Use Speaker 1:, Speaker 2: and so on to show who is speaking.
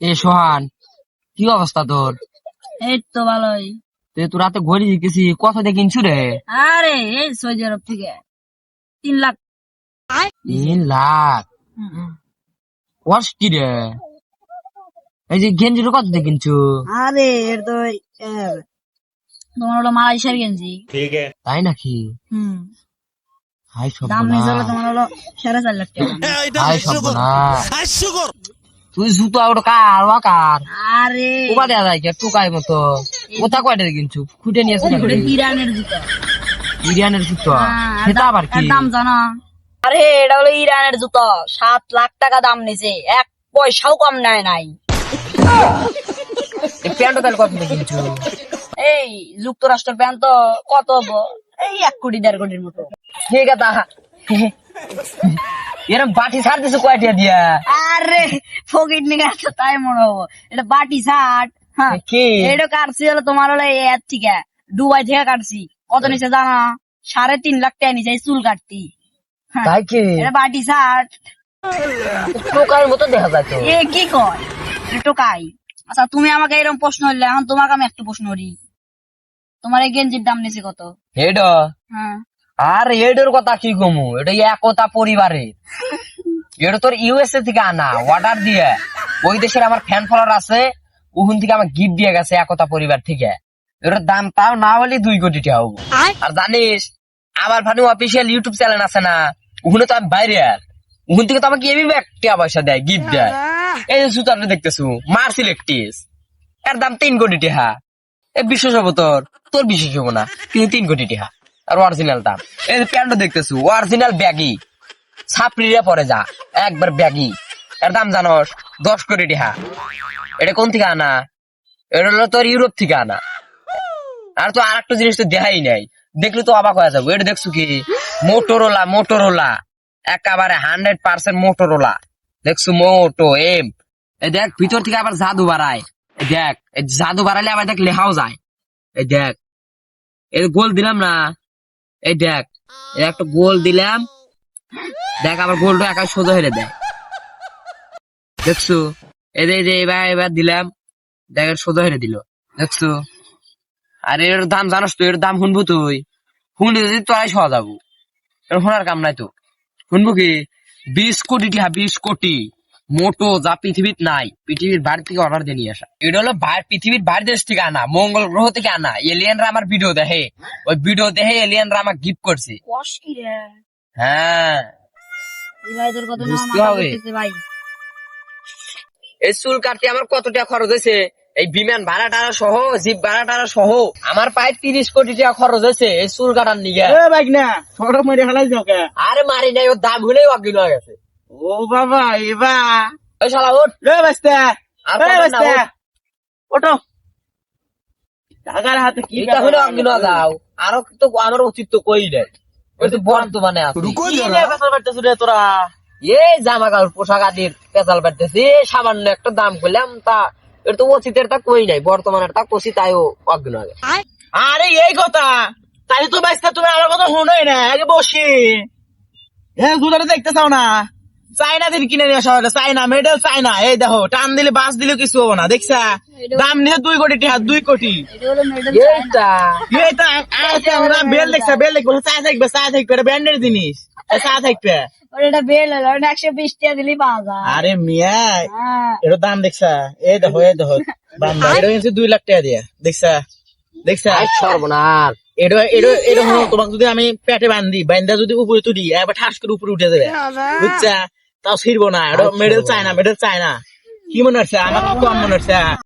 Speaker 1: এ সোহান কি অবস্থা তোর?
Speaker 2: এই তো ভালোই।
Speaker 1: তুই তোর রাতে ঘড়ি জিজ্ঞেসি কত দিয়ে কিনছু রে?
Speaker 2: আরে এই সৌদি আরব থেকে। তিন লাখ।
Speaker 1: তিন লাখ? ওয়াস কি রে। এই যে গেঞ্জির কত দিয়ে কিনছু?
Speaker 2: আরে এর তো তোমার হলো মালয়েশিয়ার গেঞ্জি।
Speaker 1: তাই নাকি?
Speaker 2: হুম।
Speaker 1: হাই সব
Speaker 2: দাম নিয়ে তোমার হলো সাড়ে চার লাখ টাকা।
Speaker 1: হাই সব না তুই জুতো ওটা কার ওয়া কার?
Speaker 2: আরে।
Speaker 1: উবা দেয়া যায় কি? টুকাই মতো। কোথা কয়টা কিনছু খুঁটে নিয়েছে
Speaker 2: ওটা ইরানের জুতা।
Speaker 1: ইরিয়ানের জুতো?
Speaker 2: হ্যাঁ,
Speaker 1: সেটা আবার কি?
Speaker 2: দাম জানো? আরে এটা হলো ইরানের জুতো। সাত লাখ টাকা দাম নিছে। এক পয়সাও কম নেয় নাই।
Speaker 1: এই প্যান্টও তাহলে কত কিনছু
Speaker 2: এই যুক্তরাষ্ট্রের প্যান্ট তো কত হব? এই এক কোটি দেড় কোটির মতো।
Speaker 1: ঠিক আছে এরম বাটি ছাড় দিছো কয়টা দিয়া?
Speaker 2: আরে ফকিট নিয়ে তো তাই মনে হব। এটা বাটি শার্ট হ্যাঁ।
Speaker 1: কি?
Speaker 2: এটা কাটছি হলো তোমার হলো এর থেকে দুবাই থেকে কাটছি। কত নিচে জানা? সাড়ে তিন লাখ টাকা নিচে চুল কাটতি। হ্যাঁ,
Speaker 1: তাই কি?
Speaker 2: এটা বাটি শার্ট
Speaker 1: টোকার মতো দেখা যায় তো।
Speaker 2: এ কি কয়? টোকাই। আচ্ছা তুমি আমাকে এরকম প্রশ্ন হইলে এখন তোমাকে আমি একটা প্রশ্ন করি। তোমার এই গেঞ্জির দাম নিছে কত?
Speaker 1: হেড?
Speaker 2: হ্যাঁ।
Speaker 1: আর এডের কথা কি কমু? এটা একতা পরিবারের। এটা তোর ইউএসএ থেকে আনা অর্ডার দিয়ে। ওই দেশের আমার ফ্যান ফলোয়ার আছে ওখান থেকে আমার গিফট দিয়ে গেছে একতা পরিবার থেকে। এটার দাম তাও না হলে দুই কোটি টাকা হব। আর জানিস আমার ফানি অফিসিয়াল ইউটিউব চ্যানেল আছে না ওখানে তো আমি বাইরে আর। ওখান থেকে তো আমাকে ব্যাগ টাকা পয়সা দেয় গিফট দেয়। এই যে সুতারটা দেখতেছু মার্সিল একটিস এর দাম তিন কোটি টাকা। এ বিশ্বাস হব তোর তোর বিশ্বাস হব না কিন্তু তিন কোটি টাকা। আর অরিজিনাল দাম এই যে প্যান্টটা দেখতেছু অরিজিনাল ব্যাগি ছাপড়িরে পরে যা, একবার ব্যাগি এর দাম জানোস দশ কোটি টাকা। এটা কোন থেকে আনা? এটা হলো তোর ইউরোপ থেকে আনা। আর তো আর একটা জিনিস তো দেখাই নাই। দেখলে তো অবাক হয়ে যাব। এটা দেখছ কি? মোটরোলা মোটরোলা একেবারে হান্ড্রেড পার্সেন্ট মোটরোলা দেখছ মোটো এম এই দেখ, ভিতর থেকে আবার জাদু বাড়ায়। দেখ জাদু বাড়ালে আবার দেখ লেখাও যায়। এই দেখ। এই গোল দিলাম না। এই দেখ এই একটা গোল দিলাম। দেখ, আবার গোলটা একা সোজা হয়ে দেয় দেখছ? এই যে এবার এবার দিলাম। দেখ সোজা হয়ে দিল। দেখছ? আর, এর দাম জানোস তো, এর দাম শুনব তুই। শুনলে যদি তোরাই সহজ যাব এর শোনার কাম নাই তো। শুনব কি? বিশ কোটি টিহা, বিশ কোটি। মোটো যা পৃথিবীর নাই পৃথিবীর বাইরে থেকে অর্ডার দিয়ে নিয়ে আসা। এটা হলো পৃথিবীর বাইরে দেশ থেকে আনা মঙ্গল গ্রহ থেকে আনা। এলিয়ানরা আমার ভিডিও দেখে। ওই ভিডিও দেখে এলিয়ানরা আমার গিফট করছে। হ্যাঁ।
Speaker 2: এই
Speaker 1: বুঝতে হবে। চুল কাটতে আমার কত টাকা খরচ হয়েছে? এই বিমান ভাড়া টাড়া সহ জিপ ভাড়া টাড়া সহ আমার প্রায় তিরিশ কোটি টাকা খরচ হয়েছে এই চুল কাটার নিগে।
Speaker 3: এ বাইক না ছোট মেরে ফেলাই
Speaker 1: আরে মারি নাই ওর দাম হলেই অজ্ঞান হয়ে গেছে।
Speaker 3: ও বাবা এবা
Speaker 1: ওই শালা ওঠ
Speaker 3: এ বাস্তা।
Speaker 1: আর
Speaker 3: এ
Speaker 1: পাবেন না,
Speaker 3: বাস্তা। টাকার হাতে কি
Speaker 1: এটা হলে যাও আরও তো আমার উচিত তো কই নাই ওই তো বর্তমানে আছে।
Speaker 3: কি নিয়ে বেতন পাইতেছ রে তোরা?
Speaker 1: এই জামা কাপড় পোশাক আদির পাঠতেছে সামান্য একটা দাম করলাম তা এটা তো অতীতের তা কই নাই বর্তমানের তা কষি তাইও হয়ে গেছে।
Speaker 3: আরে এই কথা। তাই তো বাইস্তা তুমি আমার কথা শুনোই না আগে বসি। হ্যাঁ জুতাটা দেখতে চাও না? চাইনা দিন কিনে নিয়ে আসা চাইনা মেডেল চাইনা এই দেখো টান দিলে বাস দিলে কিছু হব না দেখছা? দাম নিয়ে দুই কোটি টাকা দুই কোটি।
Speaker 1: এইটা।
Speaker 3: আমরা বেল দেখছা বেল দেখব। চা থাকবে চা থাকবে এটা ব্র্যান্ডের জিনিস। চা থাকবে। আরে মিয়া
Speaker 2: হ্যাঁ।
Speaker 3: এটার দাম দেখছা? এই দেখো এই দেখো এটা দুই লাখ টাকা দিয়া দেখছা? দেখছা?
Speaker 1: সর্বনাশ।
Speaker 3: তোমাকে যদি আমি পেটে বান্ধি বান্ধা যদি উপরে তুলি একবার ঠাস করে উপরে উঠে যাবে। বুঝছা? তাও ছিড়বো না মেডেল চায় না মেডেল চায় না। কি মনে হচ্ছে? আমার কম মনে হচ্ছে